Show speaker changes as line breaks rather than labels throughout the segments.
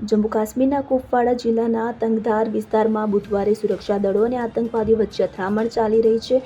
જમ્મુ કાશ્મીરના કુપવાડા જિલ્લાના તંગધાર વિસ્તારમાં બુધવારે સુરક્ષા દળો અને આતંકવાદીઓ વચ્ચે અથડામણ ચાલી રહી છે.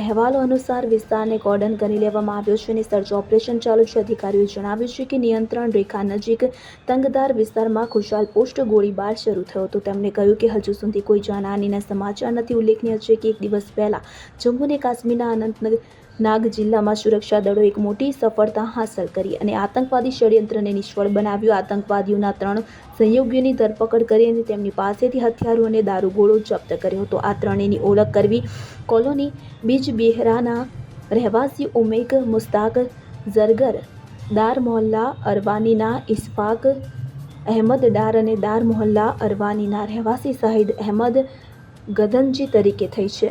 અહેવાલો અનુસાર વિસ્તારને કોર્ડન કરી લેવામાં આવ્યો છે અને સર્ચ ઓપરેશન ચાલુ છે. અધિકારીઓએ જણાવ્યું છે કે નિયંત્રણ રેખા નજીક તંગધાર વિસ્તારમાં ખુશાલ પોસ્ટ ગોળીબાર શરૂ થયો હતો. તેમણે કહ્યું કે હજુ સુધી કોઈ જાનહાનીના સમાચાર નથી. ઉલ્લેખનીય છે કે એક દિવસ પહેલા જમ્મુ અને કાશ્મીરના અનંતનાગ નાગ જિલ્લામાં સુરક્ષા દળો એક મોટી સફળતા હાંસલ કરી અને આતંકવાદી ષડયંત્રને નિષ્ફળ બનાવ્યું. આતંકવાદીઓના ત્રણ સહયોગીઓની ધરપકડ કરી અને તેમની પાસેથી હથિયારો અને દારૂગોળો જપ્ત કર્યો હતો. આ ત્રણેયની ઓળખ કરવી કોલોની બીજ બેહરાના રહેવાસી ઉમેક મુસ્તાક ઝરગર, દાર મોહલ્લા અરવાનીના ઇસ્ફાક અહેમદ ડાર અને દાર મોહલ્લા અરવાનીના રહેવાસી શાહિદ અહેમદ ગદનજી તરીકે થઈ છે.